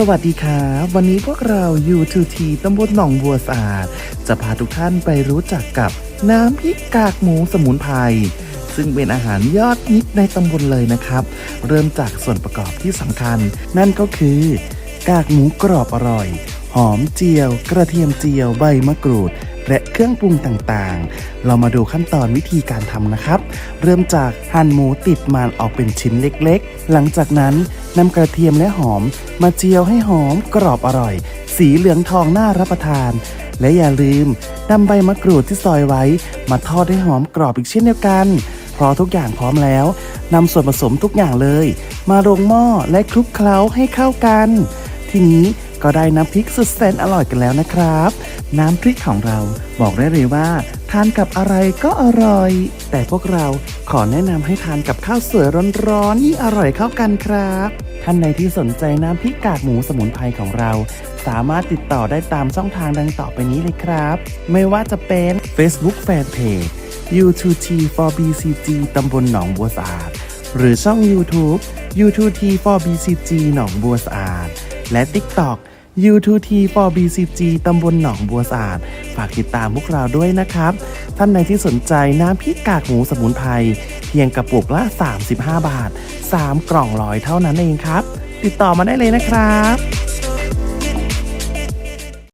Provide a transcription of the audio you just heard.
สวัสดีครับวันนี้พวกเรา U2T ตำบลหนองบัวสะอาด จะพาทุกท่านไปรู้จักกับน้ำพริกกากหมูสมุนไพรซึ่งเป็นอาหารยอดฮิตในตำบลเลยนะครับ เริ่มจากส่วนประกอบที่สำคัญ นั่นก็คือ กากหมูกรอบอร่อย หอมเจียว กระเทียมเจียวใบมะกรูด และเครื่องปรุงต่างๆ เรามาดูขั้นตอนวิธีการทำนะครับ เริ่มจากหั่นหมูติดมันออกเป็นชิ้นเล็กๆ หลังจากนั้นนำกระเทียมและหอม มาเจียวให้หอมกรอบอร่อย สีเหลืองทองน่ารับประทาน และอย่าลืมนำใบมะกรูดที่ซอยไว้ มาทอดให้หอมกรอบอีกเช่นเดียวกันพอทุกอย่างพร้อมแล้วนำส่วนผสมทุกอย่างเลย มาลงหม้อและคลุกเคล้าให้เข้ากัน ทีนี้ก็ได้น้ำพริกสุดแสนอร่อยกันแล้วนะครับ น้ำพริกของเราบอกได้เลยว่า ทานกับอะไรก็อร่อย แต่พวกเราขอแนะนำให้ทานกับข้าวสวยร้อนๆยิ่งอร่อยเข้ากันครับ ท่านใดที่สนใจน้ำพริกกากหมูสมุนไพรของเรา สามารถติดต่อได้ตามช่องทางดังต่อไปนี้เลยครับ ไม่ว่าจะเป็น Facebook Fanpage U2T for BCG ตำบลหนองบัวสะอาด หรือช่อง YouTube U2T for BCG หนองบัวสะอาด และ TikTok U2T for BCG ตำบลหนองบัวสะอาด ฝากติดตามพวกเราด้วยนะครับ ท่านใดที่สนใจน้ำพริกกากหมูสมุนไพรเพียงกระปุกละ 35 บาท 3 กล่องร้อยเท่านั้นเองครับ ติดต่อมาได้เลยนะครับ